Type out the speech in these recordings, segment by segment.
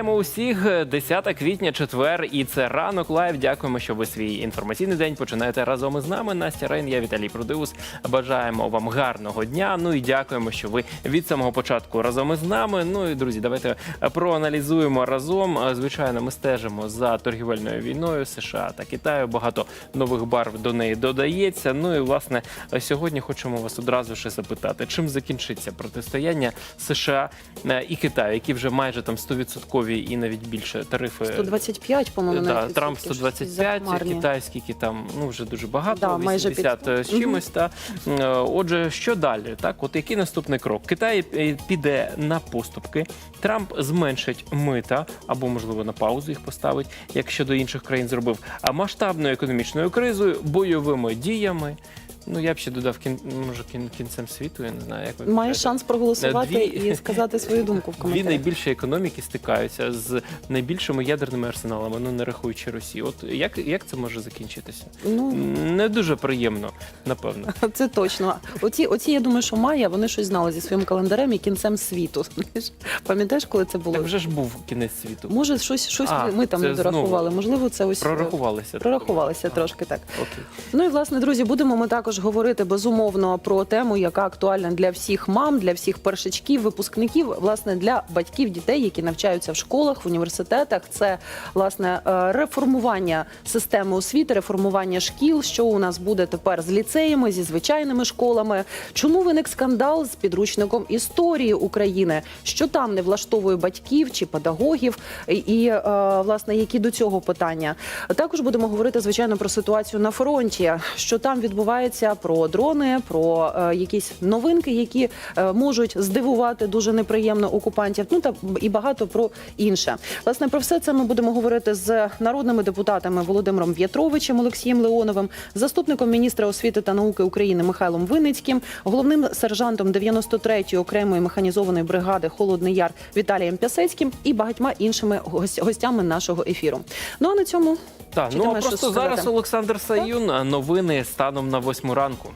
Вітаємо усіх. 10 квітня, четвер, і це ранок лайв. Дякуємо, що ви свій інформаційний день починаєте разом із нами. Настя Рейн, я Віталій Продиус. Бажаємо вам гарного дня. Ну і дякуємо, що ви від самого початку разом із нами. Ну і друзі, давайте проаналізуємо разом. Звичайно, ми стежимо за торгівельною війною США та Китаю. Багато нових барв до неї додається. Ну і власне сьогодні хочемо вас одразу ще запитати, чим закінчиться протистояння США е, і Китаю, які вже майже там 100% і навіть більше тарифи. 125, по-моєму, Да, навіть Трамп відсотків, 125, щось захмарні. китайські які там ну вже дуже багато, Да, майже 80 під- з чимось. Та Е, отже, що далі? Так, от який наступний крок? Китай е, піде на поступки. Трамп зменшить мита або можливо на паузу їх поставить, як щодо інших країн зробив. А масштабною економічною кризою, бойовими діями. Ну я б ще додав кін, може кін, кінцем світу. Я не знаю, як ви Маєш шанс проголосувати Дві- і сказати свою думку в Дві коментарях. найбільші економіки стикаються з найбільшими ядерними арсеналами, ну не рахуючи Росію. От як, як це може закінчитися? Ну Не дуже приємно, напевно. це точно. Оці, оці, я думаю, що Майя, вони щось знали зі своїм календарем і кінцем світу. Знаєш, пам'ятаєш, коли це було? Так вже ж був кінець світу. Може, щось, щось А, ми там це не дорахували. Можливо, це ось е, Прорахувалися. прорахувалися трошки так. Окей. Ну і власне, друзі, будемо ми також говорити безумовно про тему, яка актуальна для всіх мам, для всіх першачків, випускників, власне, для батьків дітей, які навчаються в школах, в університетах. Це власне е, реформування системи освіти, реформування шкіл. Що у нас буде тепер з ліцеями, зі звичайними школами? Чому виник скандал з підручником історії України? Що там не влаштовує батьків чи педагогів? І, І е, власне, які до цього питання? Також будемо говорити звичайно про ситуацію на фронті, що там відбувається, про дрони, про е, якісь новинки, які е, можуть здивувати дуже неприємно окупантів. Ну та і багато про інше. Власне про все це ми будемо говорити з народними депутатами Володимиром В'ятровичем, Олексієм Леоновим, заступником міністра освіти та науки України Михайлом Виницьким, головним сержантом 93-ї окремої механізованої бригади Холодний Яр Віталієм Пясецьким і багатьма іншими гос- гостями нашого ефіру. Ну а на цьому Так, Чи ну а просто щось сказати? зараз Олександр Саюн. Новини станом на восьму ранку.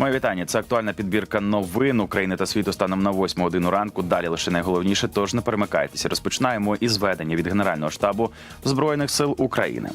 Моє вітання. Це актуальна підбірка новин України та світу станом на 8 годину ранку. Далі лише найголовніше, тож не перемикайтеся. Розпочинаємо із ведення від Генерального штабу Збройних сил України.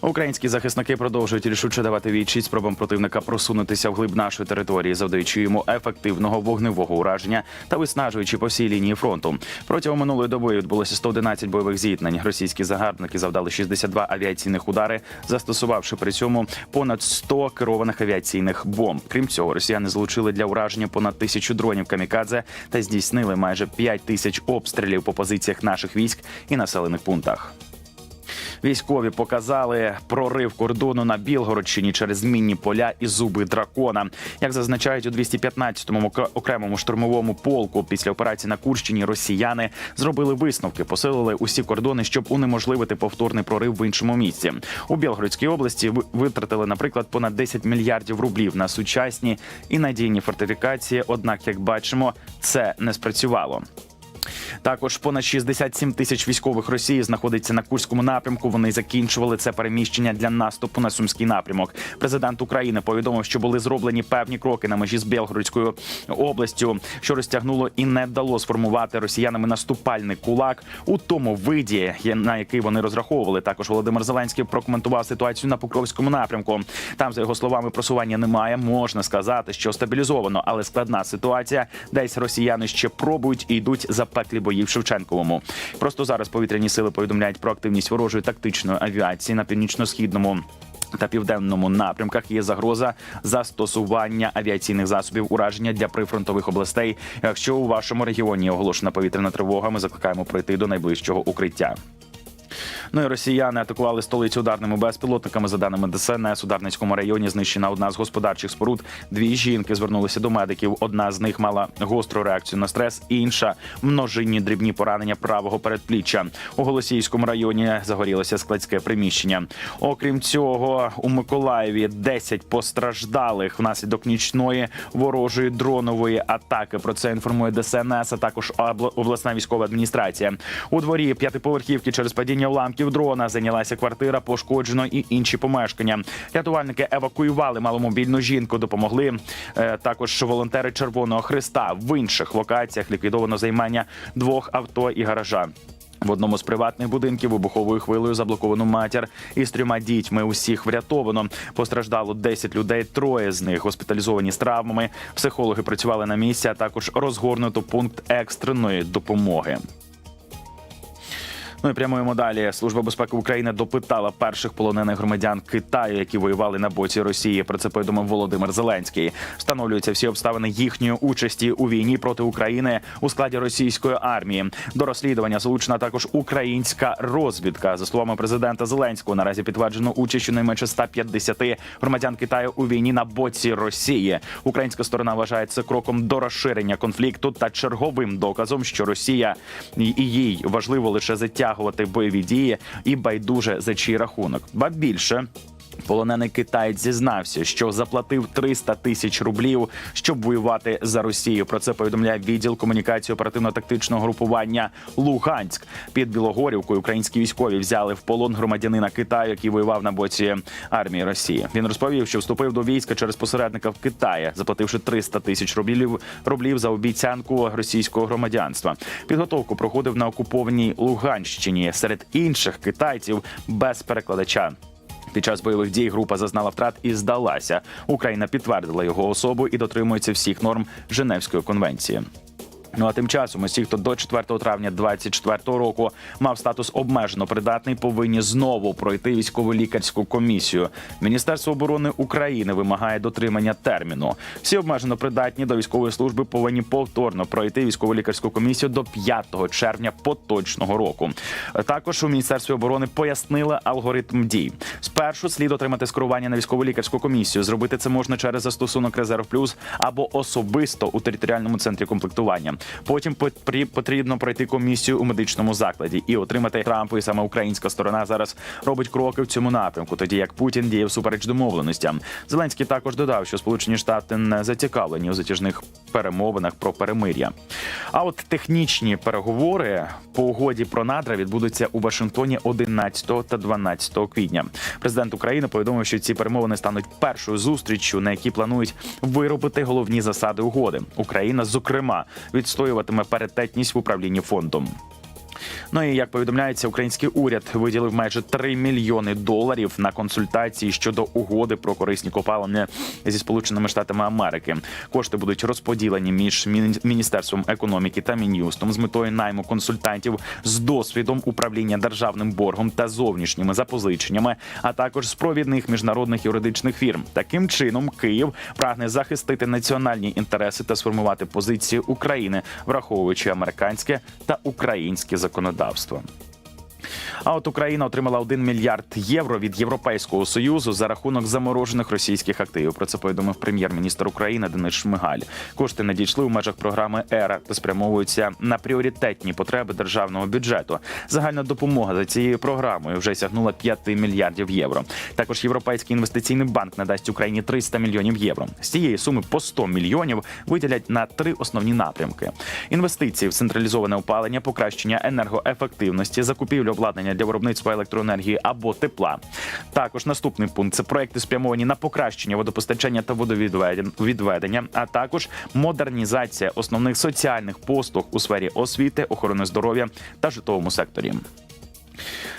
Українські захисники продовжують рішуче давати відчість спробам противника просунутися вглиб нашої території, завдаючи йому ефективного вогневого ураження та виснажуючи по всій лінії фронту. Протягом минулої доби відбулося 111 бойових зіткнень. Російські загарбники завдали 62 авіаційних удари, застосувавши при цьому понад 100 керованих авіаційних бомб. Крім цього, росіяни залучили для ураження понад тисячу дронів камікадзе та здійснили майже 5 тисяч обстрілів по позиціях наших військ і населених пунктах. Військові показали прорив кордону на Білгородщині через мінні поля і зуби дракона. Як зазначають у 215-му ока- окремому штурмовому полку, після операції на Курщині росіяни зробили висновки, посилили усі кордони, щоб унеможливити повторний прорив в іншому місці. У Білгородській області ви- витратили, наприклад, понад 10 мільярдів рублів на сучасні і надійні фортифікації. Однак, як бачимо, це не спрацювало. Також понад 67 тисяч військових Росії знаходиться на Курському напрямку. Вони закінчували це переміщення для наступу на Сумський напрямок. Президент України повідомив, що були зроблені певні кроки на межі з Білгородською областю, що розтягнуло і не дало сформувати росіянами наступальний кулак у тому виді, на який вони розраховували. Також Володимир Зеленський прокоментував ситуацію на Покровському напрямку. Там, за його словами, просування немає. Можна сказати, що стабілізовано, але складна ситуація. Десь росіяни ще пробують і йдуть запеклі бої в Шевченковому. Просто зараз повітряні сили повідомляють про активність ворожої тактичної авіації на північно-східному. Та південному напрямках є загроза застосування авіаційних засобів ураження для прифронтових областей. Якщо у вашому регіоні оголошена повітряна тривога, ми закликаємо пройти до найближчого укриття. Ну і росіяни атакували столицю ударними безпілотниками. За даними ДСНС, у Дарницькому районі знищена одна з господарчих споруд. Дві жінки звернулися до медиків. Одна з них мала гостру реакцію на стрес, інша множинні дрібні поранення правого передпліччя. У Голосіївському районі загорілося складське приміщення. Окрім цього, у Миколаєві 10 постраждалих внаслідок нічної ворожої дронової атаки. Про це інформує ДСНС, а також обласна військова адміністрація. У дворі п'ятиповерхівки через падіння уламків прильотів дрона зайнялася квартира, пошкоджено і інші помешкання. Рятувальники евакуювали маломобільну жінку, допомогли е, також волонтери Червоного Христа. В інших локаціях ліквідовано займання двох авто і гаража. В одному з приватних будинків вибуховою хвилею заблоковано матір із трьома дітьми. Усіх врятовано. Постраждало 10 людей. Троє з них госпіталізовані з травмами. Психологи працювали на місці, а також розгорнуто пункт екстреної допомоги. Ну і прямуємо далі. Служба безпеки України допитала перших полонених громадян Китаю, які воювали на боці Росії. Про це повідомив Володимир Зеленський. Встановлюються всі обставини їхньої участі у війні проти України у складі російської армії. До розслідування залучена також українська розвідка. За словами президента Зеленського, наразі підтверджено участь щонайменше 150 громадян Китаю у війні на боці Росії. Українська сторона вважає це кроком до розширення конфлікту та черговим доказом, що Росія і їй важливо лише затягувати бойові дії і байдуже за чий рахунок. Ба більше. Полонений китаєць зізнався, що заплатив 300 тисяч рублів, щоб воювати за Росію. Про це повідомляє відділ комунікації оперативно-тактичного групування Луганськ. Під Білогорівкою українські військові взяли в полон громадянина Китаю, який воював на боці армії Росії. Він розповів, що вступив до війська через посередника в Китаї, заплативши 300 тисяч рублів рублів за обіцянку російського громадянства. Підготовку проходив на окупованій Луганщині серед інших китайців без перекладача. Під час бойових дій група зазнала втрат і здалася. Україна підтвердила його особу і дотримується всіх норм Женевської конвенції. Ну а тим часом усі, хто до 4 травня 2024 року мав статус обмежено придатний, повинні знову пройти військово лікарську комісію. Міністерство оборони України вимагає дотримання терміну. Всі обмежено придатні до військової служби повинні повторно пройти військово лікарську комісію до 5 червня поточного року. Також у міністерстві оборони пояснили алгоритм дій. Спершу слід отримати скерування на військово лікарську комісію. Зробити це можна через застосунок Резерв Плюс або особисто у територіальному центрі комплектування. Потім потрі- потрібно пройти комісію у медичному закладі і отримати Трампу. І саме українська сторона зараз робить кроки в цьому напрямку, тоді як Путін діє всупереч домовленостям. Зеленський також додав, що Сполучені Штати не зацікавлені у затяжних перемовинах про перемир'я. А от технічні переговори по угоді про надра відбудуться у Вашингтоні 11 та 12 квітня. Президент України повідомив, що ці перемовини стануть першою зустріччю, на якій планують виробити головні засади угоди. Україна, зокрема, відстоюватиме паритетність в управлінні фондом. Ну і як повідомляється, український уряд виділив майже 3 мільйони доларів на консультації щодо угоди про корисні копалини зі сполученими штатами Америки. Кошти будуть розподілені між Міні- міністерством економіки та мін'юстом з метою найму консультантів з досвідом управління державним боргом та зовнішніми запозиченнями, а також з провідних міжнародних юридичних фірм. Таким чином, Київ прагне захистити національні інтереси та сформувати позиції України, враховуючи американське та українське законодавство законодавства. А от Україна отримала 1 мільярд євро від Європейського союзу за рахунок заморожених російських активів. Про це повідомив прем'єр-міністр України Денис Шмигаль. Кошти надійшли у межах програми ЕРА та спрямовуються на пріоритетні потреби державного бюджету. Загальна допомога за цією програмою вже сягнула 5 мільярдів євро. Також Європейський інвестиційний банк надасть Україні 300 мільйонів євро. З цієї суми по 100 мільйонів виділять на три основні напрямки: інвестиції в централізоване опалення, покращення енергоефективності, закупівлю обладнання для виробництва електроенергії або тепла. Також наступний пункт це проекти спрямовані на покращення водопостачання та водовідведення, а також модернізація основних соціальних послуг у сфері освіти, охорони здоров'я та житловому секторі.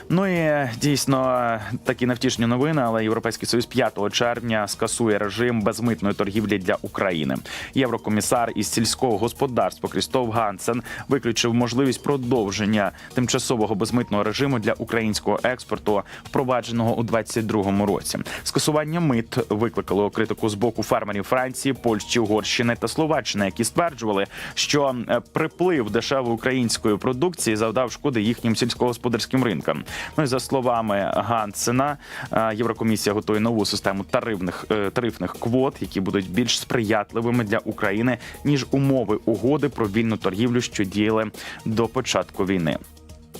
Ну і дійсно такі невтішні новини, але Європейський Союз 5 червня скасує режим безмитної торгівлі для України. Єврокомісар із сільського господарства Крістоф Гансен виключив можливість продовження тимчасового безмитного режиму для українського експорту, впровадженого у 2022 році. Скасування мит викликало критику з боку фермерів Франції, Польщі, Угорщини та Словаччини, які стверджували, що е, приплив дешевої української продукції завдав шкоди їхнім сільськогосподарським ринкам. Ну і за словами Гансена, е, Єврокомісія готує нову систему тарифних е, тарифних квот, які будуть більш сприятливими для України ніж умови угоди про вільну торгівлю, що діяли до початку війни.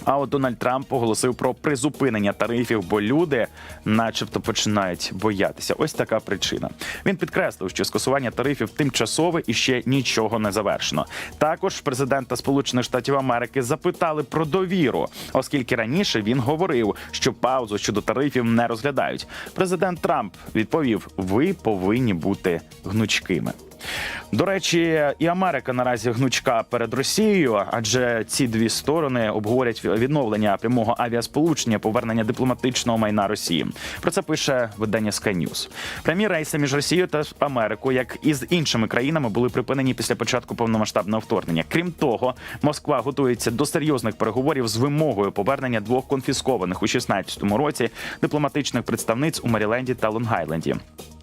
А от Дональд Трамп оголосив про призупинення тарифів, бо люди, начебто, починають боятися. Ось така причина. Він підкреслив, що скасування тарифів тимчасове і ще нічого не завершено. Також президента Сполучених Штатів Америки запитали про довіру, оскільки раніше він говорив, що паузу щодо тарифів не розглядають. Президент Трамп відповів: ви повинні бути гнучкими. До речі, і Америка наразі гнучка перед Росією, адже ці дві сторони обговорять відновлення прямого авіасполучення, повернення дипломатичного майна Росії. Про це пише видання Sky News. Прямі рейси між Росією та Америкою, як і з іншими країнами, були припинені після початку повномасштабного вторгнення. Крім того, Москва готується до серйозних переговорів з вимогою повернення двох конфіскованих у 16-му році дипломатичних представниць у Меріленді та Лонг-Айленді.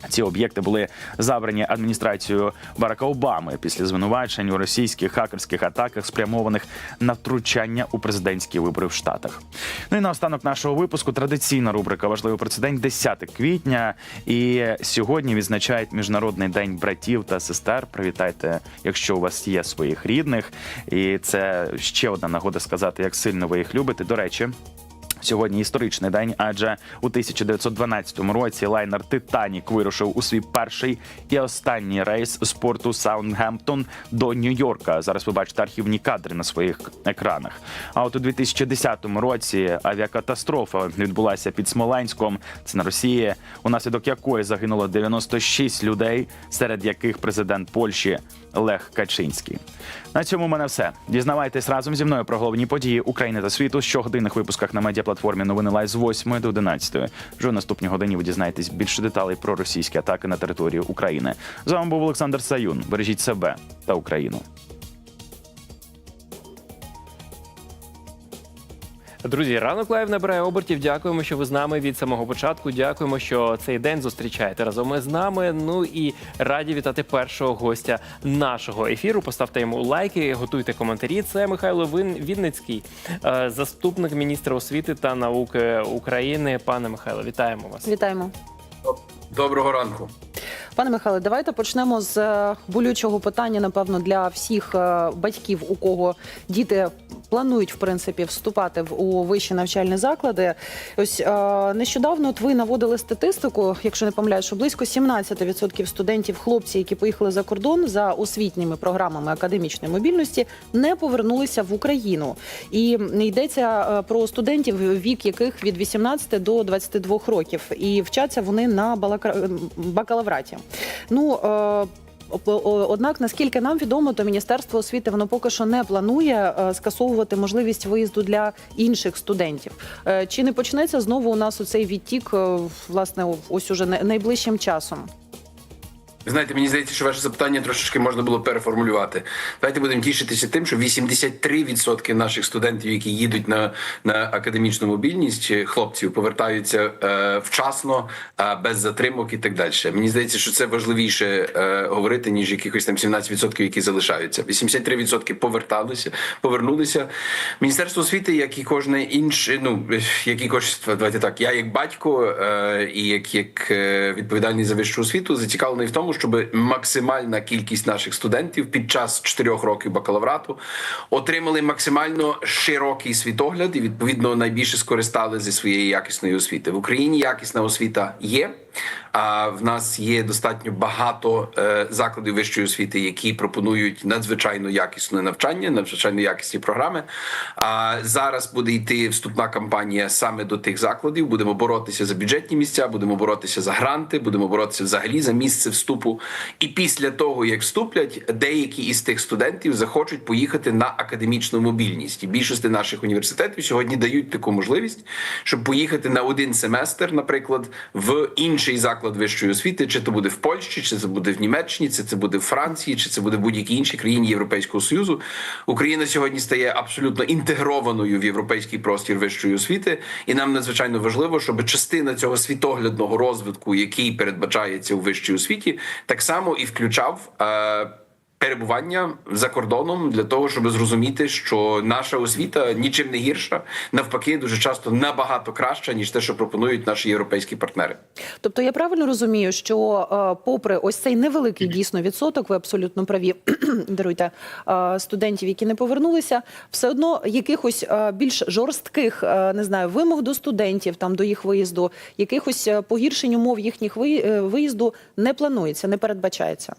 Ці об'єкти були забрані адміністрацією Барака Обами після звинувачень у російських хакерських атаках, спрямованих на втручання у президентські вибори в Штатах. Ну і наостанок нашого випуску традиційна рубрика Важливий прецедент 10 квітня. І сьогодні відзначають міжнародний день братів та сестер. Привітайте, якщо у вас є своїх рідних. І це ще одна нагода сказати, як сильно ви їх любите. До речі. Сьогодні історичний день, адже у 1912 році лайнер Титанік вирушив у свій перший і останній рейс з порту Саундгемптон до Нью-Йорка. Зараз ви бачите архівні кадри на своїх екранах. А от у 2010 році авіакатастрофа відбулася під Смоленськом. Це на Росії, унаслідок якої загинуло 96 людей, серед яких президент Польщі Лех Качинський. На цьому в мене все. Дізнавайтесь разом зі мною про головні події України та світу щогодинних випусках на медіаплатформі Новини лайз з 8 до 11. Вже в наступній годині ви дізнаєтесь більше деталей про російські атаки на територію України. З вами був Олександр Саюн. Бережіть себе та Україну. Друзі, ранок лайв набирає обертів. Дякуємо, що ви з нами від самого початку. Дякуємо, що цей день зустрічаєте разом із нами. Ну і раді вітати першого гостя нашого ефіру. Поставте йому лайки, готуйте коментарі. Це Михайло Вин Вінницький, е, заступник міністра освіти та науки України. Пане Михайло, вітаємо вас. Вітаємо. Доброго ранку. Пане Михайле, давайте почнемо з е, болючого питання, напевно, для всіх е, батьків, у кого діти планують в принципі вступати в у вищі навчальні заклади. Ось е, нещодавно от ви наводили статистику, якщо не помиляюсь, що близько 17% студентів, хлопці, які поїхали за кордон за освітніми програмами академічної мобільності, не повернулися в Україну. І йдеться про студентів, вік яких від 18 до 22 років, і вчаться вони на балакра- бакалавраті. Ну е, Однак, наскільки нам відомо, то Міністерство освіти воно поки що не планує е, скасовувати можливість виїзду для інших студентів. Е, Чи не почнеться знову у нас оцей відтік, е, власне, ось уже най- найближчим часом? Знаєте, мені здається, що ваше запитання трошечки можна було переформулювати. Давайте будемо тішитися тим, що 83% наших студентів, які їдуть на, на академічну мобільність, е, хлопців повертаються е, вчасно, е, без затримок і так далі. Мені здається, що це важливіше е, говорити, ніж якихось там 17%, які залишаються. 83% поверталися, повернулися. Міністерство освіти, як і кожне інше, ну як і кож, давайте так. Я як батько е, і як, як е, відповідальний за вищу освіту, зацікавлений в тому, щоб максимальна кількість наших студентів під час 4 років бакалаврату отримали максимально широкий світогляд і відповідно найбільше скористали зі своєї якісної освіти. В Україні якісна освіта є. А в нас є достатньо багато е, закладів вищої освіти, які пропонують надзвичайно якісне навчання, надзвичайно якісні програми. А зараз буде йти вступна кампанія саме до тих закладів. Будемо боротися за бюджетні місця, будемо боротися за гранти, будемо боротися взагалі за місце вступу. І після того, як вступлять, деякі із тих студентів захочуть поїхати на академічну мобільність. І більшості наших університетів сьогодні дають таку можливість, щоб поїхати на один семестр, наприклад, в інший заклад вищої освіти, чи то буде в Польщі, чи це буде в Німеччині, чи це буде в Франції, чи це буде в будь-якій іншій країні Європейського союзу. Україна сьогодні стає абсолютно інтегрованою в європейський простір вищої освіти, і нам надзвичайно важливо, щоб частина цього світоглядного розвитку, який передбачається у вищій освіті, так само і включав. Е- перебування за кордоном для того, щоб зрозуміти, що наша освіта нічим не гірша, навпаки, дуже часто набагато краща ніж те, що пропонують наші європейські партнери. Тобто я правильно розумію, що е, попри ось цей невеликий дійсно відсоток, ви абсолютно праві даруйте е, студентів, які не повернулися, все одно якихось е, більш жорстких не знаю вимог до студентів, там до їх виїзду, якихось погіршень умов їхніх виїзду не планується, не передбачається.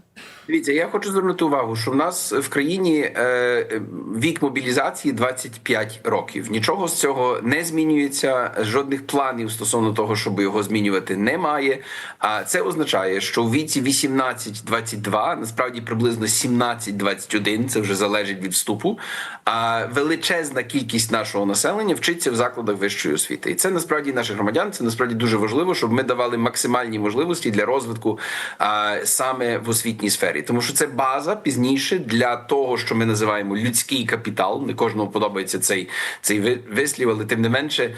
Дивіться, я хочу звернути увагу, що в нас в країні е, вік мобілізації 25 років. Нічого з цього не змінюється. Жодних планів стосовно того, щоб його змінювати, немає. А це означає, що у віці 18-22, насправді приблизно 17-21, це вже залежить від вступу. А величезна кількість нашого населення вчиться в закладах вищої освіти, і це насправді наших громадян. Це насправді дуже важливо, щоб ми давали максимальні можливості для розвитку а, саме в освітній сфері, тому що це база пізніше для того, що ми називаємо людський капітал. Не кожному подобається цей цей вислів, але тим не менше,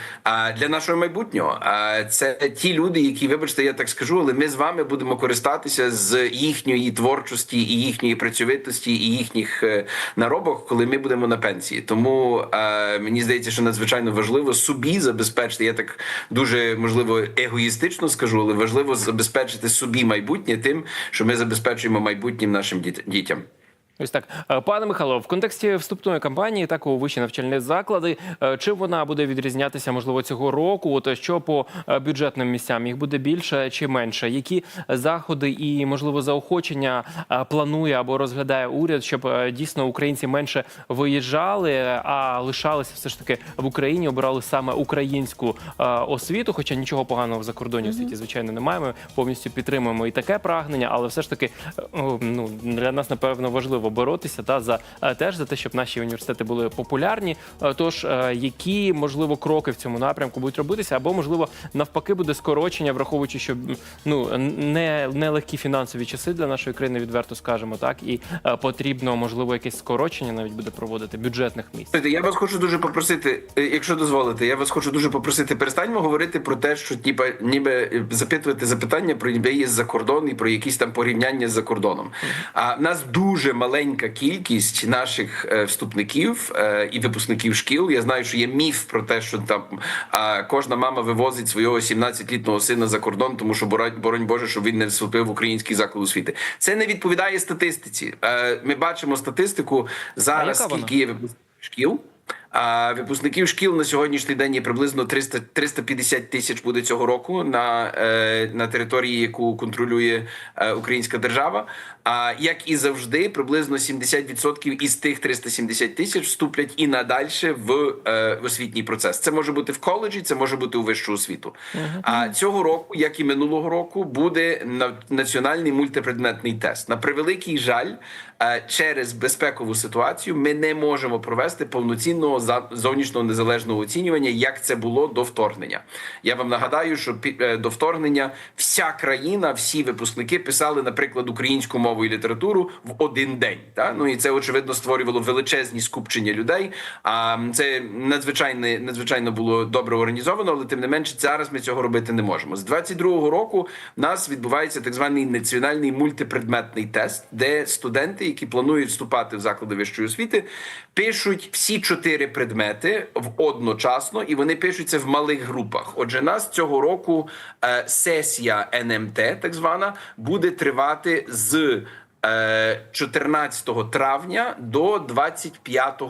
для нашого майбутнього. Це ті люди, які, вибачте, я так скажу, але ми з вами будемо користатися з їхньої творчості і їхньої працьовитості і їхніх е, наробок, коли ми будемо на пенсії. Тому е, мені здається, що надзвичайно важливо собі забезпечити. Я так дуже можливо егоїстично скажу, але важливо забезпечити собі майбутнє тим, що ми забезпечуємо майбутнім нашим діт- дітям. Ось так, Е, пане Михайло, в контексті вступної кампанії, так у вищі навчальні заклади, е, чим вона буде відрізнятися можливо цього року? От е, що по бюджетним місцям їх буде більше чи менше? Які заходи і можливо заохочення планує або розглядає уряд, щоб дійсно українці менше виїжджали, а лишалися все ж таки в Україні, обирали саме українську освіту? Хоча нічого поганого в закордонній освіті, звичайно, немає. Ми повністю підтримуємо і таке прагнення, але все ж таки ну для нас напевно важливо боротися та за е, теж за те, щоб наші університети були популярні. Е, Тож е, які можливо кроки в цьому напрямку будуть робитися, або можливо навпаки буде скорочення, враховуючи, що ну не, не легкі фінансові часи для нашої країни, відверто скажемо так, і потрібно можливо якесь скорочення навіть буде проводити бюджетних місць. Я вас хочу дуже попросити, якщо дозволите, я вас хочу дуже попросити, перестаньмо говорити про те, що ніби, ніби запитувати запитання про ніби є за кордон і про якісь там порівняння з за кордоном. А в нас дуже маленька кількість наших е, вступників е, і випускників шкіл. Я знаю, що є міф про те, що там кожна мама вивозить свого 17-літнього сина за кордон, тому що боронь, боронь Боже, щоб він не вступив в український заклад освіти. Це не відповідає статистиці. Е, Ми бачимо статистику зараз, скільки є випускників шкіл. А випускників шкіл на сьогоднішній день є приблизно 300, 350 тисяч буде цього року на, е, на території, яку контролює е, українська держава. А як і завжди, приблизно 70% із тих 370 тисяч вступлять і надальше в е, освітній процес. Це може бути в коледжі, це може бути у вищу освіту. А цього року, як і минулого року, буде на- національний мультипредметний тест. На превеликий жаль, через безпекову ситуацію ми не можемо провести повноцінного зовнішнього незалежного оцінювання, як це було до вторгнення. Я вам нагадаю, що е, до вторгнення вся країна, всі випускники писали, наприклад, українську мову і літературу в один день. Та? Ну і це очевидно створювало величезні скупчення людей. А це надзвичайно, надзвичайно було добре організовано, але тим не менше зараз ми цього робити не можемо. З 22-го року в нас відбувається так званий національний мультипредметний тест, де студенти, які планують вступати в заклади вищої освіти, пишуть всі чотири предмети в одночасно, і вони пишуться в малих групах. Отже, нас цього року е, сесія НМТ, так звана, буде тривати з 14 травня до 25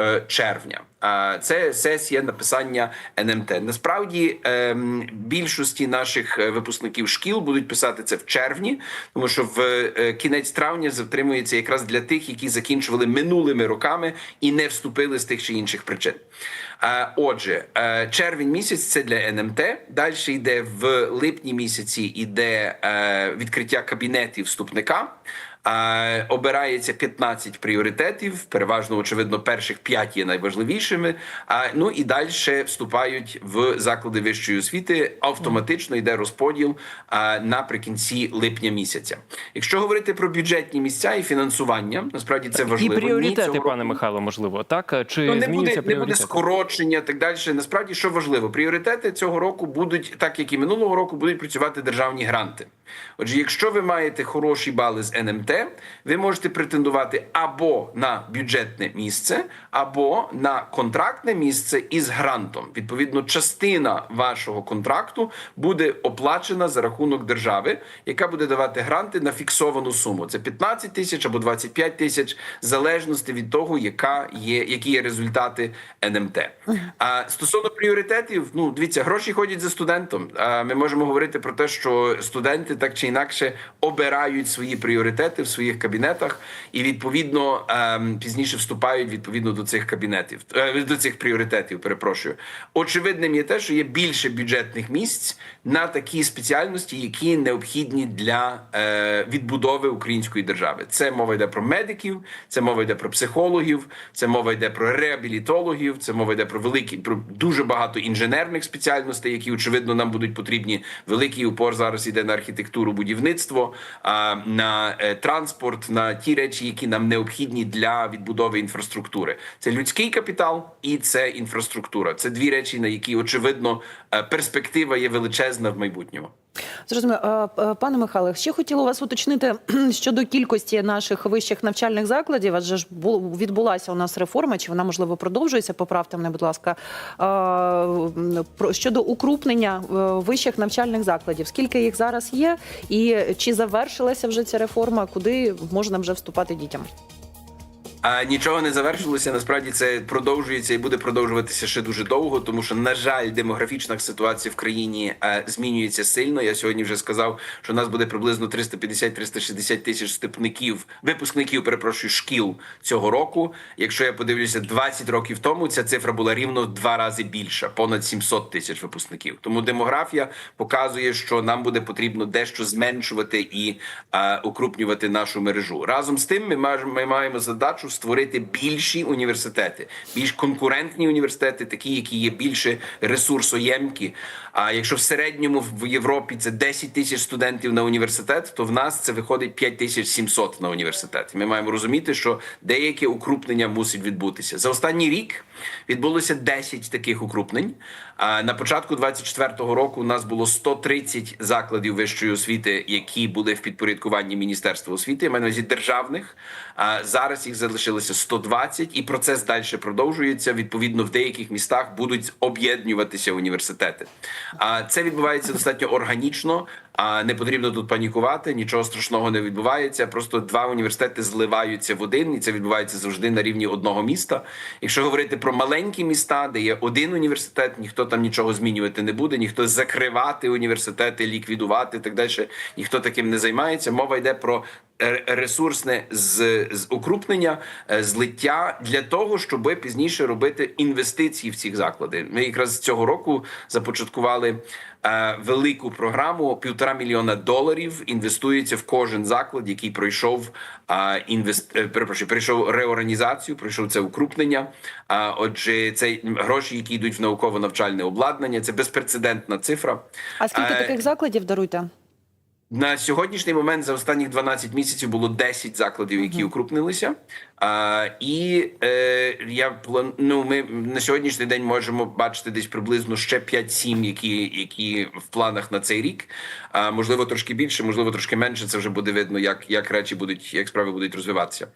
е, червня. А це сесія написання НМТ. Насправді ем, більшості наших е, випускників шкіл будуть писати це в червні, тому що в е, кінець травня затримується якраз для тих, які закінчували минулими роками і не вступили з тих чи інших причин. Е, Отже, е, червень місяць це для НМТ. Далі йде в липні місяці іде е, відкриття кабінетів вступника. Обирається 15 пріоритетів. Переважно, очевидно, перших 5 є найважливішими. А ну і далі вступають в заклади вищої освіти. Автоматично йде розподіл наприкінці липня місяця. Якщо говорити про бюджетні місця і фінансування, насправді це важливо. І Ні, пріоритети, цього пане Михайло, можливо, так чи Ну, не буде, не буде скорочення, так далі. Насправді, що важливо, пріоритети цього року будуть, так як і минулого року, будуть працювати державні гранти. Отже, якщо ви маєте хороші бали з НМТ, ви можете претендувати або на бюджетне місце, або на контрактне місце із грантом. Відповідно, частина вашого контракту буде оплачена за рахунок держави, яка буде давати гранти на фіксовану суму. Це 15 тисяч або 25 тисяч, в залежності від того, яка є, які є результати НМТ. А стосовно пріоритетів, ну дивіться, гроші ходять за студентом. А ми можемо говорити про те, що студенти так чи інакше обирають свої пріоритети в своїх кабінетах, і відповідно ем, пізніше вступають відповідно до цих кабінетів, е, до цих пріоритетів. Перепрошую. Очевидним є те, що є більше бюджетних місць на такі спеціальності, які необхідні для е, відбудови української держави. Це мова йде про медиків, це мова йде про психологів, це мова йде про реабілітологів, це мова йде про великі про дуже багато інженерних спеціальностей, які очевидно нам будуть потрібні. Великий упор зараз іде на архітектуру, будівництво, а, на е, транспорт, на ті речі, які нам необхідні для відбудови інфраструктури. Це людський капітал і це інфраструктура. Це дві речі, на які очевидно е, перспектива є величезна в майбутньому. Зрозуміло. Пане Михайле, ще хотіла вас уточнити щодо кількості наших вищих навчальних закладів. Адже ж бу- відбулася у нас реформа, чи вона можливо продовжується? Поправте мене, будь ласка. Щодо укрупнення е, вищих навчальних закладів, скільки їх зараз є, і чи завершилася вже ця реформа? Куди можна вже вступати дітям? А нічого не завершилося. Насправді це продовжується і буде продовжуватися ще дуже довго, тому що на жаль, демографічна ситуація в країні е, змінюється сильно. Я сьогодні вже сказав, що у нас буде приблизно 350-360 тисяч вступників, випускників, перепрошую, шкіл цього року. Якщо я подивлюся 20 років тому, ця цифра була рівно в два рази більша, понад 700 тисяч випускників. Тому демографія показує, що нам буде потрібно дещо зменшувати і е, укрупнювати нашу мережу. Разом з тим, ми маємо, маємо задачу створити більші університети, більш конкурентні університети, такі, які є більше ресурсоємкі. А якщо в середньому в Європі це 10 тисяч студентів на університет, то в нас це виходить 5700 на університет. Ми маємо розуміти, що деяке укрупнення мусить відбутися. За останній рік відбулося 10 таких укрупнень. А на початку 24-го року у нас було 130 закладів вищої освіти, які були в підпорядкуванні Міністерства освіти, я маю на увазі державних. А зараз їх залишилося 120, і процес далі продовжується. Відповідно, в деяких містах будуть об'єднуватися університети. А це відбувається достатньо органічно. А не потрібно тут панікувати, нічого страшного не відбувається. Просто два університети зливаються в один, і це відбувається завжди на рівні одного міста. Якщо говорити про маленькі міста, де є один університет, ніхто там нічого змінювати не буде, ніхто закривати університети, ліквідувати так далі. Ніхто таким не займається. Мова йде про ресурсне з, з укрупнення, е, злиття для того, щоб пізніше робити інвестиції в ці заклади. Ми якраз цього року започаткували е, велику програму півтора мільйона доларів. Інвестується в кожен заклад, який пройшов е, інвест... е, перепрошую, пройшов реорганізацію, пройшов це укрупнення. А отже, це гроші, які йдуть в науково-навчальне обладнання. Це безпрецедентна цифра. А скільки Е, таких закладів даруйте? На сьогоднішній момент за останніх 12 місяців було 10 закладів, які укрупнилися. А, і е, я план... ну, ми на сьогоднішній день можемо бачити десь приблизно ще 5-7, які, які в планах на цей рік. А, можливо, трошки більше, можливо, трошки менше. Це вже буде видно, як, як речі будуть, як справи будуть розвиватися.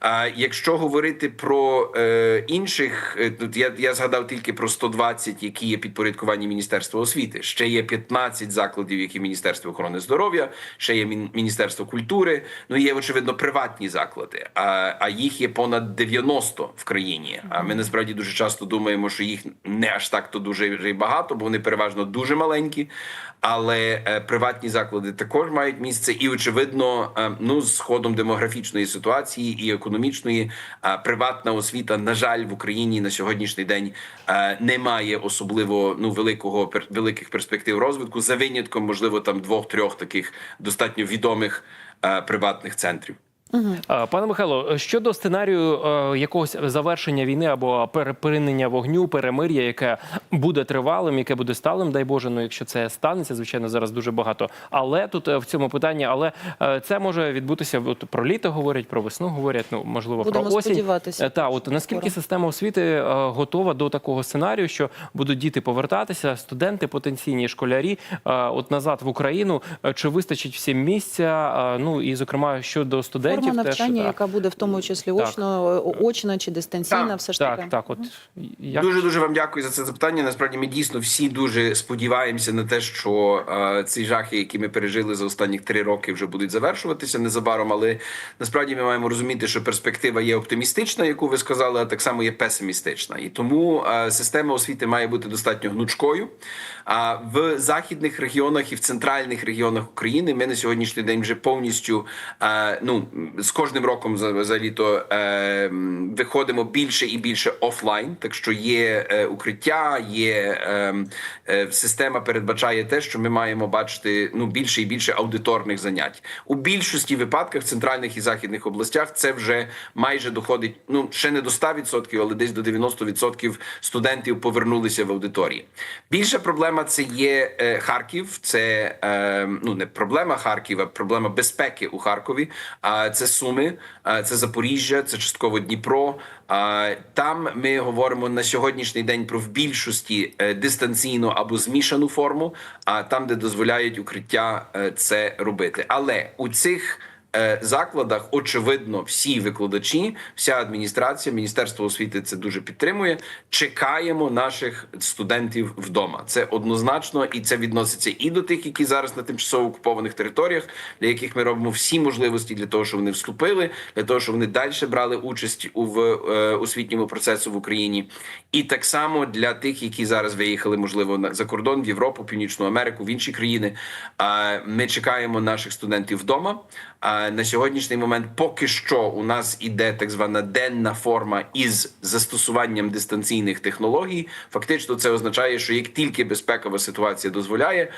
А якщо говорити про е, інших, е, тут я, я згадав тільки про 120, які є підпорядковані Міністерства освіти. Ще є 15 закладів, які Міністерство охорони здоров'я, ще є Міністерство культури. Ну є очевидно приватні заклади. А, а їх є понад 90 в країні. А ми насправді дуже часто думаємо, що їх не аж так то дуже вже й багато, бо вони переважно дуже маленькі. Але е, приватні заклади також мають місце, і очевидно, е, ну з ходом демографічної ситуації і економічної, е, приватна освіта, на жаль, в Україні на сьогоднішній день е, не має особливо ну великого великих перспектив розвитку за винятком, можливо, там двох-трьох таких достатньо відомих е, приватних центрів. А, Пане Михайло, щодо сценарію е, якогось завершення війни або перепинення вогню, перемир'я, яке буде тривалим, яке буде сталим, дай Боже, ну якщо це станеться, звичайно, зараз дуже багато. Але тут е, в цьому питанні, але е, це може відбутися. От про літо говорять, про весну говорять. Ну можливо, Будемо про осінь. сподіватися. Та от наскільки Скоро. система освіти готова до такого сценарію, що будуть діти повертатися, студенти, потенційні школярі, от назад в Україну, чи вистачить всім місця? Ну і зокрема щодо студентів, Форма навчання, так. яка буде в тому числі Так. очно, очна чи дистанційна, Так, все ж таки. Так, так, от як Дуже дуже вам дякую за це запитання. Насправді ми дійсно всі дуже сподіваємося на те, що е, ці жахи, які ми пережили за останні три роки, вже будуть завершуватися незабаром. Але насправді ми маємо розуміти, що перспектива є оптимістична, яку ви сказали, а так само є песимістична. І тому е, система освіти має бути достатньо гнучкою. А в західних регіонах і в центральних регіонах України ми на сьогоднішній день вже повністю е, ну з кожним роком за, за літо е, виходимо більше і більше офлайн. Так що є е, укриття, є е, е, система передбачає те, що ми маємо бачити ну більше і більше аудиторних занять у більшості випадках в центральних і західних областях. Це вже майже доходить. Ну ще не до 100%, але десь до 90% студентів повернулися в аудиторії. Більша проблема це є е, Харків. Це е, ну не проблема Харкова, проблема безпеки у Харкові. А це Суми, це Запоріжжя, це частково Дніпро. Там ми говоримо на сьогоднішній день про в більшості е, дистанційну або змішану форму. А там, де дозволяють укриття е, це робити. Але у цих закладах очевидно всі викладачі, вся адміністрація, міністерство освіти це дуже підтримує. Чекаємо наших студентів вдома. Це однозначно, і це відноситься і до тих, які зараз на тимчасово окупованих територіях, для яких ми робимо всі можливості для того, щоб вони вступили, для того, щоб вони далі брали участь у в е, освітньому процесу в Україні, і так само для тих, які зараз виїхали, можливо, на за кордон в Європу, Північну Америку, в інші країни. А ми чекаємо наших студентів вдома. На сьогоднішній момент поки що у нас іде так звана денна форма із застосуванням дистанційних технологій. Фактично, це означає, що як тільки безпекова ситуація дозволяє,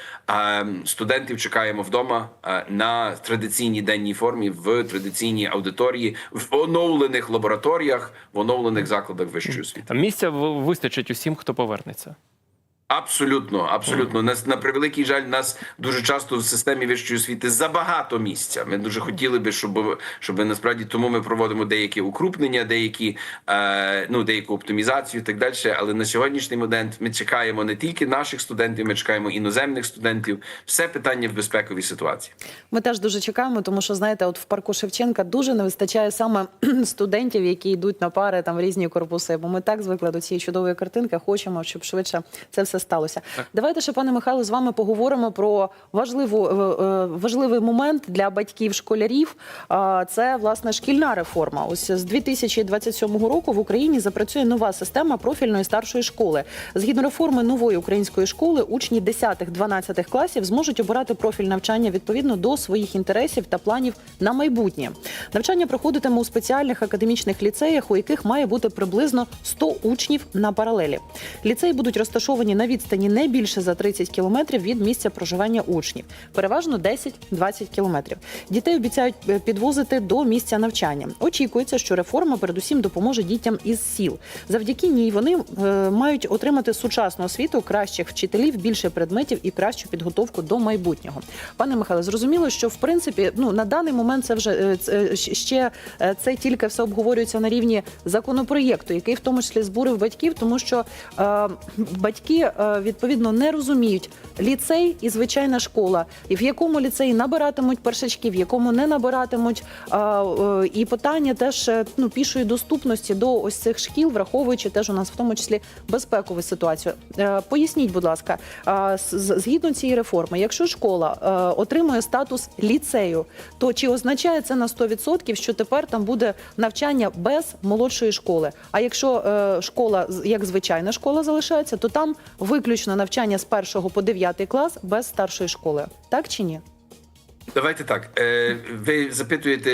студентів чекаємо вдома на традиційній денній формі в традиційній аудиторії, в оновлених лабораторіях, в оновлених закладах вищої освіти. місця вистачить усім, хто повернеться. Абсолютно, абсолютно. Нас на превеликий жаль, нас дуже часто в системі вищої освіти забагато місця. Ми дуже хотіли би, щоб щоб насправді тому ми проводимо деякі укрупнення, деякі е, ну деяку оптимізацію, і так далі. Але на сьогоднішній момент ми чекаємо не тільки наших студентів, ми чекаємо іноземних студентів. Все питання в безпековій ситуації. Ми теж дуже чекаємо, тому що знаєте, от в парку Шевченка дуже не вистачає саме студентів, які йдуть на пари там в різні корпуси. Бо ми так звикли до цієї чудової картинки, хочемо, щоб швидше це все сталося. Давайте ще, пане Михайло, з вами поговоримо про важливу е, е, важливий момент для батьків школярів. Це власне шкільна реформа. Ось з 2027 року в Україні запрацює нова система профільної старшої школи. Згідно реформи нової української школи, учні 10-12 класів зможуть обирати профіль навчання відповідно до своїх інтересів та планів на майбутнє. Навчання проходитиме у спеціальних академічних ліцеях, у яких має бути приблизно 100 учнів на паралелі. Ліцеї будуть розташовані на відстані не більше за 30 кілометрів від місця проживання учнів, переважно 10-20 кілометрів. Дітей обіцяють е, підвозити до місця навчання. Очікується, що реформа передусім допоможе дітям із сіл. Завдяки ній вони е, мають отримати сучасну освіту, кращих вчителів, більше предметів і кращу підготовку до майбутнього. Пане Михайле, зрозуміло, що в принципі ну на даний момент це вже е, е, ще е, це тільки все обговорюється на рівні законопроєкту, який в тому числі збурив батьків, тому що е, батьки відповідно не розуміють ліцей і звичайна школа, і в якому ліцеї набиратимуть першачки, в якому не набиратимуть. Е, е, і питання теж е, ну пішої доступності до ось цих шкіл, враховуючи теж у нас в тому числі безпекову ситуацію. Е, Поясніть, будь ласка, е, згідно цієї реформи, якщо школа е, отримує статус ліцею, то чи означає це на 100%, що тепер там буде навчання без молодшої школи? А якщо е, школа як звичайна школа залишається, то там виключно навчання з 1 по 9 клас без старшої школи, так чи ні? Давайте так. Е, ви запитуєте